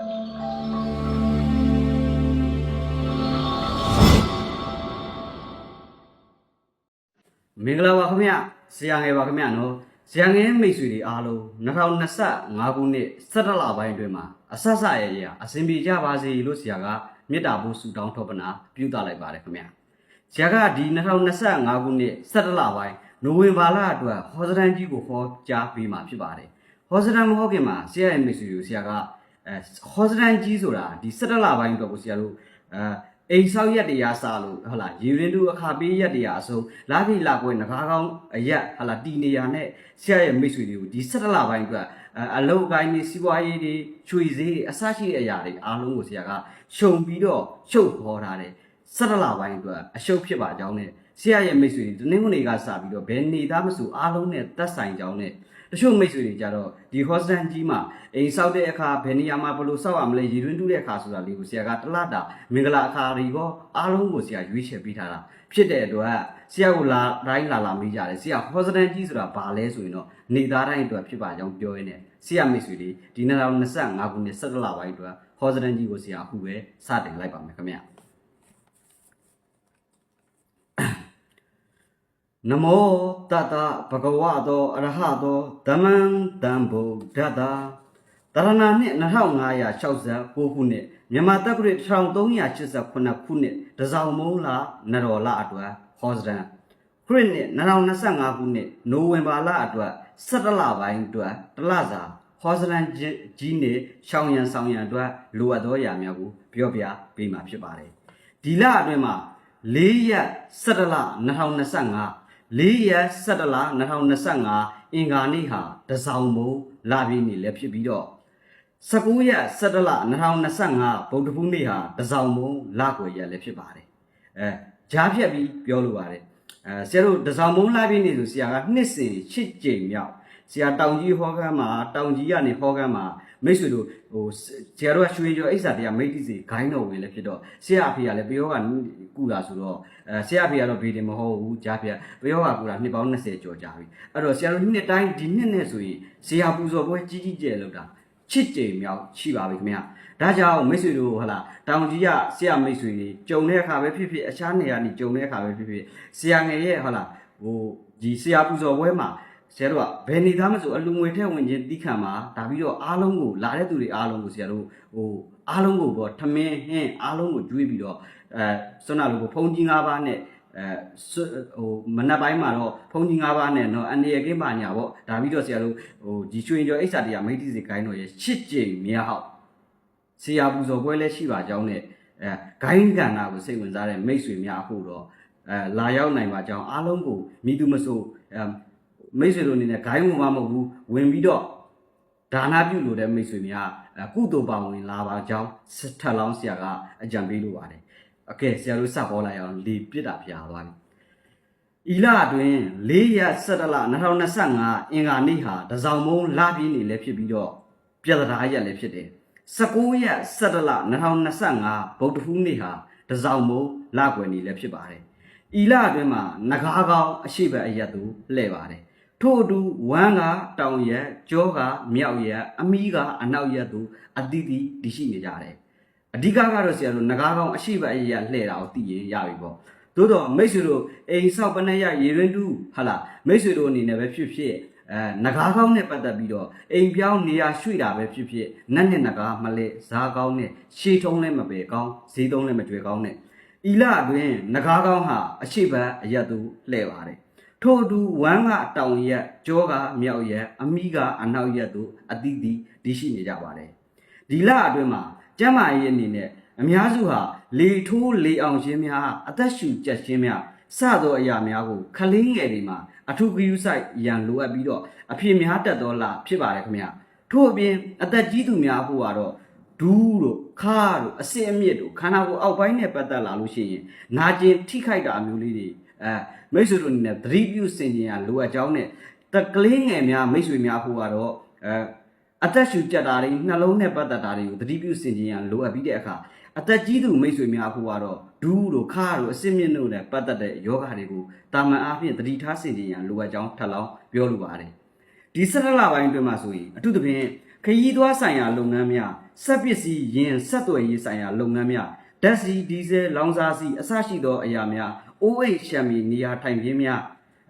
မင်္ဂလာပါခင်ဗျဆရာငယ်ပါခင်ဗျနော်ဆရာငယ်မိတ်ဆွေတွေအားလုံး2025ခုနှစ်17လပိုင်းအတွင်းမှာအဆက်ဆက်ရရအစဉ်ပြေကြပါစေလို့ဆရာကမေတ္တာပို့ဆုတောင်းထောပနာပြုသလိုက်ပါတယ်ခင်ဗျဆရာကဒီ2025ခုနှစ်17လပိုင်းနိုဝင်ဘာလအတွက်ဟောစတန်ကြီးကိုဟောကြားပေးမှာဖြစ်ပါတယ်ဟောစတန်မဟုတ်ခင်မှာဆရာရဲ့မိတ်ဆွေတွေကိုဆရာက အဲဟောစတန်ကြီးဆိုတာဒီ17လပိုင်းအတွက်ကိုဆရာတို့အဲအိမ်ဆောက်ရက်တရားစားလို့ဟုတ်လားရေရင်တူအခါပေးရက်တရားအစုံလာပြီလာကွယ်ငကားကောင်းအရက်ဟုတ်လားတီနေရနဲ့ဆရာရဲ့မိတ်ဆွေတွေကိုဒီ17လပိုင်းအတွက်အအလုတ်ကိုင်းနေစီးပွားရေးတွေချွေစည်းတွေအစရှိတဲ့အရာတွေအားလုံးကိုဆရာကရှုံပြီးတော့ရှုပ်ခေါ်ထားတယ်17လပိုင်းအတွက်အရှုပ်ဖြစ်ပါကြောင်းနဲ့ဆရာရဲ့မိတ်ဆွေတွေတနင်္ဂနွေကစပြီးတော့ဘယ်နေသားမဆိုအားလုံးနဲ့သက်ဆိုင်ကြောင်းနဲ့ တချို့မိတ်ဆွေတွေကြတော့ဒီဟော့စတန်ကြီးမှာအိမ်ဆောက်တဲ့အခါဘယ်နေရာမှာဘယ်လိုဆောက်ရမလဲရည်တွင်းတူးတဲ့အခါဆိုတာလေးကိုဆရာကတလတာမင်္ဂလာအခါတွေရောအားလုံးကိုဆရာရွေးချယ်ပေးထားတာဖြစ်တဲ့အတွက်ဆရာကိုလာတိုင်းလာလာမေးကြတယ်ဆရာဟော့စတန်ကြီးဆိုတာဘာလဲဆိုရင်တော့နေသားတိုင်းအတွက်ဖြစ်ပါကြောင်းပြောရင်းနဲ့ဆရာမိတ်ဆွေတွေဒီ2025ခုနှစ်17လပိုင်းအတွက်ဟော့စတန်ကြီးကိုဆရာအခုပဲစတင်လိုက်ပါမယ်ခင်ဗျာ နမောတတဘဂဝတောအရဟတောဓမ္မံတံဗုဒ္ဓတာတရဏနှစ်2569ခုနှစ်မြန်မာတက္ကရာ1389ခုနှစ်တစောင်းမုံလာနရောလအတွက်ဟောစရန်ခရစ်နှစ်2025ခုနှစ်နိုဝင်ဘာလအတွက်17လပိုင်းအတွက်တလစာဟောစရန်ကြီးနေရှောင်းရန်ဆောင်ရန်အတွက်လိုအပ်သောအရာများကိုပြောပြပေးမှာဖြစ်ပါတယ်ဒီလအတွင်းမှာ4ရက်17လ2025 4ရက်17လ2025အင်္ဂါနေ့ဟာတစောင်းမုံလာပြည့်နေ့လည်းဖြစ်ပြီးတော့19ရက်17လ2025ဗုဒ္ဓဖူးနေ့ဟာတစောင်းမုံလကွယ်ရက်လည်းဖြစ်ပါတယ်အဲဂျားဖြတ်ပြီးပြောလို့ပါတယ်အဲဆရာတို့တစောင်းမုံလာပြည့်နေ့ဆိုဆရာကနှစ်စဉ်8ကြိမ်မြောက်ဆရာတောင်ကြီးဟောကမ်းမှာတောင်ကြီးကနေဟောကမ်းမှာ မိတ်ဆွေတို့ဟိုဆရာတို့ကရွှေကျော်အိဆာတရားမိတ်တိစီဂိုင်းတော်ဝင်လည်းဖြစ်တော့ဆရာအဖေကလည်းပယောကကုလာဆိုတော့အဲဆရာအဖေကတော့ဘေးတင်မဟုတ်ဘူးကြားပြပယောကကုလာနှစ်ပေါင်း20ကျော်ကြာပြီအဲ့တော့ဆရာတို့နှစ်တိုင်းဒီနှစ်နဲ့ဆိုရင်ဆရာပူဇော်ပွဲကြီးကြီးကျယ်လောက်တာချစ်ကြိမ်မြောက်ရှိပါပြီခင်ဗျာဒါကြောင့်မိတ်ဆွေတို့ဟလာတောင်ကြီးကဆရာမိတ်ဆွေတွေကြုံတဲ့အခါပဲဖြစ်ဖြစ်အခြားနေရာနေကြုံတဲ့အခါပဲဖြစ်ဖြစ်ဆရာငယ်ရဲ့ဟလာဟိုဒီဆရာပူဇော်ပွဲမှာ ဆရာတို့ကဘယ်နေသားမဆိုအလူငွေထက်ဝင်ခြင်းတီးခံမှာဒါပြီးတော့အားလုံးကိုလာတဲ့သူတွေအားလုံးကိုဆရာတို့ဟိုအားလုံးကိုပေါ့ထမင်းဟင်းအားလုံးကိုကျွေးပြီးတော့အဲစွမ်းနာလိုကိုဖုန်ကြီး၅ပါးနဲ့အဲဟိုမနက်ပိုင်းမှာတော့ဖုန်ကြီး၅ပါးနဲ့เนาะအနေရကင်းပါညာပေါ့ဒါပြီးတော့ဆရာတို့ဟိုဒီရွှေကျော်အိဆာတရားမိတ်တိစီဂိုင်းတော်ရဲ့ရှစ်ကြိမ်မြေဟောက်ဆရာပူဇော်ပွဲလည်းရှိပါကြောင်းနဲ့အဲဂိုင်းကန္နာကိုစိတ်ဝင်စားတဲ့မိတ်ဆွေများအခုတော့အဲလာရောက်နိုင်ပါကြောင်းအားလုံးကိုမိသူမဆိုအဲ မိတ်ဆွေတို့အနေနဲ့ဂိုင်းဝင်မှာမဟုတ်ဘူးဝင်ပြီးတော့ဒါနာပြုလို့တဲ့မိတ်ဆွေများအဲကုသိုလ်ပါဝင်လာပါကြောင်းထက်လောင်းဆရာကအကြံပေးလိုပါတယ်အကဲဆရာတို့စပေါ်လိုက်အောင်လေပြစ်တာပြာသွားပြီဤလအတွင်း4ရက်17လ2025အင်္ဂါနေ့ဟာတစောင်းမုံလပြည့်နေလည်းဖြစ်ပြီးတော့ပြဿနာရက်လည်းဖြစ်တယ်19ရက်17လ2025ဗုဒ္ဓဟူးနေ့ဟာတစောင်းမုံလကွယ်နေလည်းဖြစ်ပါတယ်ဤလအတွင်းမှာငကားကောင်းအရှိဘက်အရက်သူလှဲ့ပါတယ် ထို့အတူဝမ်းကတောင်ရက်ကြောကမြောက်ရက်အမီးကအနောက်ရက်သူအတိတိတရှိနေကြတယ်အဓိကကတော့ဆရာတို့ငကားကောင်းအရှိဘက်အရက်လှဲ့တာကိုသိရင်ရပြီပေါ့သို့တော့မိတ်ဆွေတို့အိမ်ဆောက်ပနက်ရရေရင်းတူဟာလားမိတ်ဆွေတို့အနေနဲ့ပဲဖြစ်ဖြစ်အဲနဂါးကောင်းနဲ့ပတ်သက်ပြီးတော့အိမ်ပြောင်းနေရာရွှေ့တာပဲဖြစ်ဖြစ်နတ်နဲ့နဂါးမလဲဇားကောင်းနဲ့ရှေးထုံးလည်းမပယ်ကောင်းဈေးသုံးလည်းမကြွယ်ကောင်းနဲ့ဤလအတွင်းနဂါးကောင်းဟာအရှိဘအရက်သူလှဲ့ပါတယ် ထို့အတူဝမ်းကတောင်ရက်ကြောကမြောက်ရက်အမိကအနောက်ရက်သူအတိတိတရှိနေကြပါတယ်ဒီလအတွင်းမှာကျမ်းမာရေးအနေနဲ့အများစုဟာလေထိုးလေအောင်ခြင်းများအသက်ရှူကျက်ခြင်းများစသောအရာများကိုခလင်းငယ်တွေမှာအထုကယူဆိုင်ရန်လိုအပ်ပြီးတော့အဖြစ်များတက်တော်လာဖြစ်ပါတယ်ခင်ဗျထို့အပြင်အသက်ကြီးသူများဖို့ကတော့ဒူးတို့ခါတို့အစင်အမြစ်တို့ခန္ဓာကိုယ်အောက်ပိုင်းနဲ့ပတ်သက်လာလို့ရှိရင်နာကျင်ထိခိုက်တာမျိုးလေးတွေ အဲမိတ်ဆွေတို့အနေနဲ့သတိပြုစင်ကြင်ရလိုအပ်ကြောင်းနဲ့တက်ကလေးငယ်များမိတ်ဆွေများဖို့ကတော့အဲအသက်ရှူကြက်တာတွေနှလုံးနဲ့ပတ်သက်တာတွေကိုသတိပြုစင်ကြင်ရလိုအပ်ပြီးတဲ့အခါအသက်ကြီးသူမိတ်ဆွေများဖို့ကတော့ဒူးတို့ခါတို့အစင်မြင့်တို့နဲ့ပတ်သက်တဲ့ယောဂတွေကိုတာမန်အားဖြင့်သတိထားစင်ကြင်ရလိုအပ်ကြောင်းထပ်လောင်းပြောလိုပါတယ်ဒီ၁၇လပိုင်းအတွင်းမှာဆိုရင်အထူးသဖြင့်ခရီးသွားဆိုင်ရာလုပ်ငန်းများစက်ပစ္စည်းယင်ဆက်သွယ်ရေးဆိုင်ရာလုပ်ငန်းများဓာတ်ဆီဒီဇယ်လောင်စာဆီအစရှိသောအရာများ အိုးအိတ်ရှမ်းမီနေရာထိုင်ခင်းများ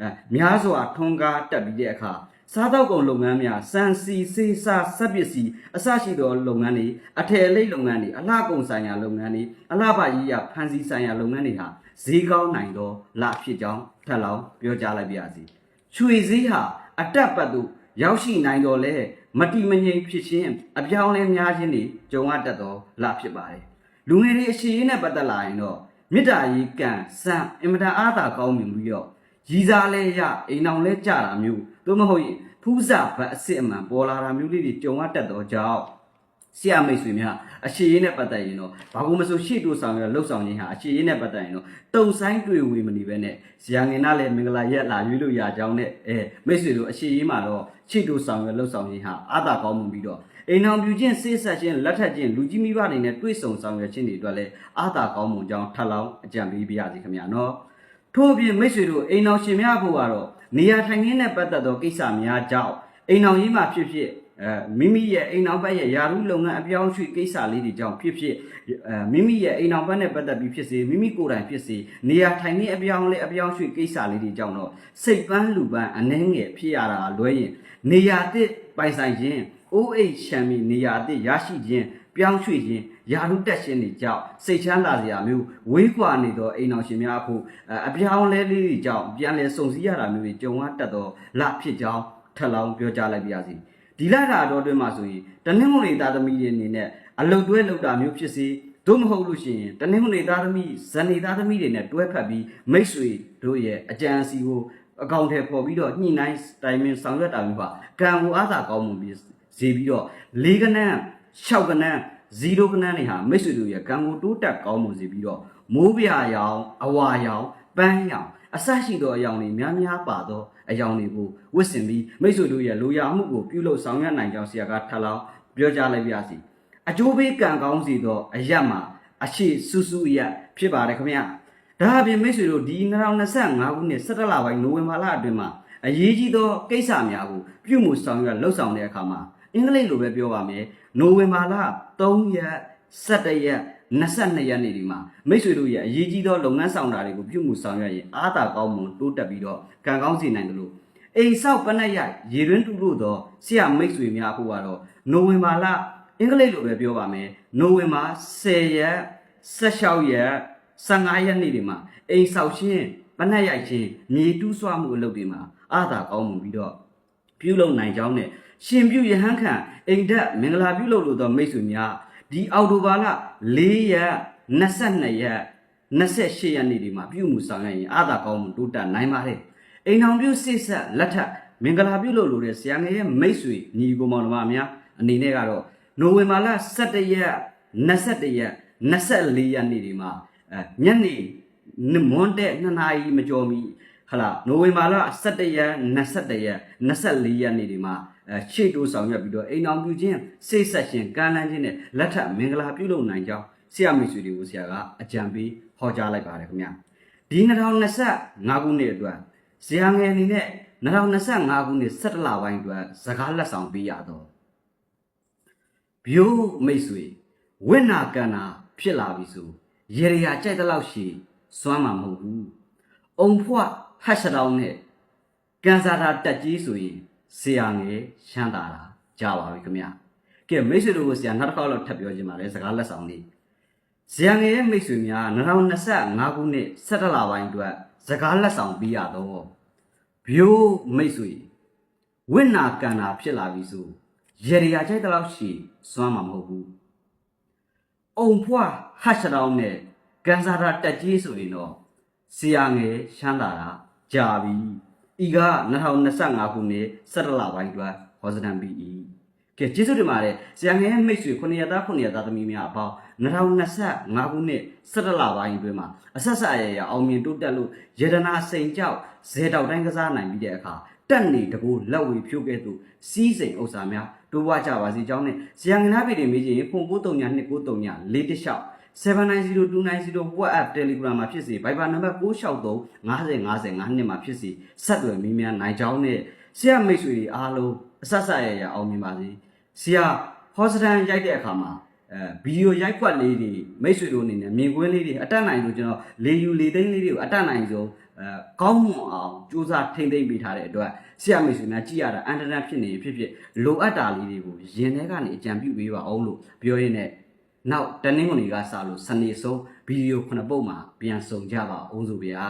အဲများစွာထွန်းကားတက်ပြီးတဲ့အခါစားတောက်ကုန်လုပ်ငန်းများစံစီစေးစားစက်ပစ္စည်းအစရှိသောလုပ်ငန်းတွေအထည်အလိပ်လုပ်ငန်းတွေအလှကုန်ဆိုင်ရာလုပ်ငန်းတွေအလှပရေးရဖန်စီဆိုင်ရာလုပ်ငန်းတွေဟာဈေးကောင်းနိုင်သောလဖြစ်ကြောင်းထပ်လောင်းပြောကြားလိုက်ပါရစေ။ရွှေဈေးဟာအတက်ပတ်သို့ရောက်ရှိနိုင်တော်လဲမတိမငြိမ်ဖြစ်ခြင်းအပြောင်းလဲများခြင်းတွေကြုံရတတ်သောလဖြစ်ပါတယ်။လူငယ်တွေအရှိရေးနဲ့ပတ်သက်လာရင်တော့ မေတ္တာရေးကံစံအင်မတန်အားသာကောင်းမြင်ပြီးတော့ရည်စားလဲရအိမ်အောင်လဲကြတာမျိုးသို့မဟုတ်ရင်ဖူးစာဘတ်အစ်စ်အမှန်ပေါ်လာတာမျိုးလေးတွေကြုံရတတ်သောကြောင့်ဆရာမိတ်ဆွေများအရှိရေးနဲ့ပတ်သက်ရင်တော့ဘာလို့မဆိုရှေ့တိုးဆောင်ရလှုပ်ဆောင်ခြင်းဟာအရှိရေးနဲ့ပတ်သက်ရင်တော့တုံဆိုင်တွေ့ဝေမနေပဲနဲ့ဇာငင်နာလည်းမင်္ဂလာရက်လာရွေးလို့ရကြောင်းနဲ့အဲမိတ်ဆွေတို့အရှိရေးမှာတော့ရှေ့တိုးဆောင်ရလှုပ်ဆောင်ခြင်းဟာအာသာကောင်းမှုပြီးတော့ အိမ်အောင်ပြူခြင်းစေးဆက်ခြင်းလက်ထပ်ခြင်းလူကြီးမိဘတွေနဲ့တွေ့ဆုံဆောင်ရွက်ခြင်းတွေအတွက်လည်းအာသာကောင်းမှုကြောင်းထပ်လောင်းအကြံပေးပါရစေခင်ဗျာနော်ထို့အပြင်မိတ်ဆွေတို့အိမ်တော်ရှင်များဖို့ကတော့နေရာထိုင်ခင်းနဲ့ပတ်သက်သောကိစ္စများကြောင့်အိမ်တော်ကြီးမှာဖြစ်ဖြစ်အဲမိမိရဲ့အိမ်တော်ဘက်ရဲ့ယာရုလုပ်ငန်းအပြောင်းအရွှေ့ကိစ္စလေးတွေကြောင့်ဖြစ်ဖြစ်အဲမိမိရဲ့အိမ်တော်ဘက်နဲ့ပတ်သက်ပြီးဖြစ်စေမိမိကိုယ်တိုင်ဖြစ်စေနေရာထိုင်ခင်းအပြောင်းလဲအပြောင်းအရွှေ့ကိစ္စလေးတွေကြောင့်တော့စိတ်ပန်းလူပန်းအနှဲငယ်ဖြစ်ရတာလွဲရင်နေရာတစ်ပိုင်ဆိုင်ခြင်း အိုးအိတ်ရှံမီနေရာတစ်ရရှိခြင်းပြောင်းရွှေ့ခြင်းယာရုတက်ခြင်းတွေကြောင့်စိတ်ချမ်းသာစရာမျိုးဝေးကွာနေသောအိမ်တော်ရှင်များအဖို့အဲအပြောင်းလဲလေးတွေကြောင့်ပြန်လဲစုံစည်းရတာမျိုးတွေကြုံရတတ်သောလဖြစ်ကြောင်းထပ်လောင်းပြောကြားလိုက်ပါရစေဒီလတာတော်တွင်မှာဆိုရင်တနင်္ဂနွေသားသမီးတွေအနေနဲ့အလုတ်တွဲလောက်တာမျိုးဖြစ်စေသို့မဟုတ်လို့ရှိရင်တနင်္ဂနွေသားသမီးဇန်နေသားသမီးတွေနဲ့တွဲဖက်ပြီးမိတ်ဆွေတို့ရဲ့အကြံအစီကိုအကောင့်ထဲပေါ်ပြီးတော့ညှိနှိုင်းတိုင်ပင်ဆောင်ရွက်တာမျိုးပါကံကိုအားသာကောင်းမှုပြီး ဈေးပြီးတော့လေးကနန်း၆ကနန်းဇီရိုကနန်းတွေဟာမိတ်ဆွေတို့ရဲ့ကံကိုတိုးတက်ကောင်းမှုစီပြီးတော့မိုးပြရောင်အဝါရောင်ပန်းရောင်အဆရှိသောအယောင်တွေများများပါသောအယောင်တွေကိုဝတ်ဆင်ပြီးမိတ်ဆွေတို့ရဲ့လိုရာမှုကိုပြုလုပ်ဆောင်ရွက်နိုင်ကြောင်းဆရာကထပ်လောင်းပြောကြားလိုက်ပါစီအကျိုးပေးကံကောင်းစီသောအရက်မှာအရှိစုစုအရက်ဖြစ်ပါတယ်ခင်ဗျာဒါအပြင်မိတ်ဆွေတို့ဒီ2025ခုနှစ်17လပိုင်းနိုဝင်ဘာလအတွင်းမှာအရေးကြီးသောကိစ္စများကိုပြုမှုဆောင်ရွက်လှုပ်ဆောင်တဲ့အခါမှာ အင်္ဂလိပ်လိုပဲပြောပါမယ်နိုဝင်ဘာလ3ရက်17ရက်22ရက်နေ့ဒီမှာမိတ်ဆွေတို့ရဲ့အရေးကြီးသောလုပ်ငန်းဆောင်တာတွေကိုပြုမှုဆောင်ရွက်ရင်အားသာကောင်းမှုတိုးတက်ပြီးတော့ကံကောင်းစေနိုင်တယ်လို့အိမ်ဆောက်ပနက်ရရေရင်းတူလို့သောဆရာမိတ်ဆွေများဖို့ကတော့နိုဝင်ဘာလအင်္ဂလိပ်လိုပဲပြောပါမယ်နိုဝင်ဘာ10ရက်16ရက်15ရက်နေ့ဒီမှာအိမ်ဆောက်ခြင်းပနက်ရိုက်ခြင်းမြေတူးဆွမှုအလုပ်တွေမှာအားသာကောင်းမှုပြီးတော့ ပြုလုပ်နိုင်ကြောင်းနဲ့ရှင်ပြုယဟန်ခံအိမ်ဓာတ်မင်္ဂလာပြုလုပ်လို့သောမိတ်ဆွေများဒီအောက်တိုဘာလ4ရက်22ရက်28ရက်နေ့ဒီမှာပြုမှုဆောင်ရွက်ရင်အားသာကောင်းမှုတိုးတက်နိုင်ပါတယ်အိမ်အောင်ပြုစိတ်ဆက်လက်ထပ်မင်္ဂလာပြုလုပ်လို့တဲ့ဆရာငယ်ရဲ့မိတ်ဆွေညီကိုမောင်နှမများအနေနဲ့ကတော့နိုဝင်ဘာလ17ရက်21ရက်24ရက်နေ့ဒီမှာအဲညနေမွန်းတဲ့2နာရီမကျော်မီ ဟလာနိုဝင်ဘာလ17ရက်21ရက်24ရက်နေ့ဒီမှာအဲရှေ့တိုးဆောင်ရွက်ပြီးတော့အိမ်အောင်ပြုခြင်းစိတ်ဆက်ခြင်းကမ်းလှမ်းခြင်းနဲ့လက်ထပ်မင်္ဂလာပြုလုပ်နိုင်ကြောင်းဆရာမိတ်ဆွေတွေကိုဆရာကအကြံပေးဟောကြားလိုက်ပါတယ်ခင်ဗျာဒီ2025ခုနှစ်အတွက်ဆရာငယ်အနေနဲ့2025ခုနှစ်17လပိုင်းအတွက်စကားလက်ဆောင်ပေးရတော့ဘိုးမိတ်ဆွေဝိနာကန္နာဖြစ်လာပြီဆိုရေရရာကြိုက်တဲ့လောက်ရှိစွမ်းမှာမဟုတ်ဘူးအုံဖွ ဟတ်ရှတောင်းနဲ့ကန်စာတာတက်ကြီးဆိုရင်ဆရာငယ်ရှမ်းတာတာကြားပါပြီခင်ဗျာကဲမိတ်ဆွေတို့ကိုဆရာနောက်တစ်ခါတော့ထပ်ပြောခြင်းပါတယ်စကားလက်ဆောင်လေးဆရာငယ်ရဲ့မိတ်ဆွေများ2025ခုနှစ်17လပိုင်းအတွက်စကားလက်ဆောင်ပေးရတော့ဘိုးမိတ်ဆွေဝိနာကန္နာဖြစ်လာပြီဆိုရေရရာကြိုက်တဲ့လောက်ရှိစွမ်းမှာမဟုတ်ဘူးအုံဖွဟတ်ရှတောင်းနဲ့ကန်စာတာတက်ကြီးဆိုရင်တော့ဆရာငယ်ရှမ်းတာတာ ကြာပြီဤက2025ခုနှစ်17လပိုင်းအတွက်ဟောစတန်ပြီးဤကဲကျေးဇူးတင်ပါတယ်ဆရာငယ်မိတ်ဆွေ9ရက်သား9ရက်သားသမီးများအပေါင်း2025ခုနှစ်17လပိုင်းအတွင်းမှာအဆက်ဆက်ရရအောင်မြင်တိုးတက်လို့ယတနာစိန်ကြောက်ဇေတောက်တိုင်းကစားနိုင်ပြီးတဲ့အခါတက်နေတကူလက်ဝေဖြိုးကဲ့သို့စီးစိန်ဥစ္စာများတိုးပွားကြပါစေကြောင်းနဲ့ဇယံငနာပြည်တွေမေးချင်ဖုန်93ည293ည4တလျှောက် 790290 WhatsApp Telegram မှာဖြစ်စေ Viber နံပါတ်663 50 50 52မှာဖြစ်စေဆက်သွယ်မိများနိုင်ကြောင်းနဲ့ဆရာမိတ်ဆွေတွေအားလုံးအဆက်ဆက်ရရအောင်မြင်ပါစေဆရာဟဟောစတန်ရိုက်တဲ့အခါမှာအဲဗီဒီယိုရိုက်ကွက်လေးတွေမိတ်ဆွေတို့အနေနဲ့မြင်ကွင်းလေးတွေအတက်နိုင်လို့ကျွန်တော်လေယူလေသိန်းလေးတွေကိုအတက်နိုင်ဆုံးအဲကောင်းမွန်အောင်စူးစမ်းထိမ့်သိမ့်ပေးထားတဲ့အတွက်ဆရာမိတ်ဆွေများကြည့်ရတာအန်တရန်ဖြစ်နေဖြစ်ဖြစ်လိုအပ်တာလေးတွေကိုရင်ထဲကနေအကြံပြုပေးပါအောင်လို့ပြောရင်းနဲ့ နောက်တနင်္ဂနွေကစလို့စနေဆုံးဗီဒီယိုခုနှစ်ပုတ်မှာပြန်ဆောင်ကြပါအောင်ဆိုဗျာ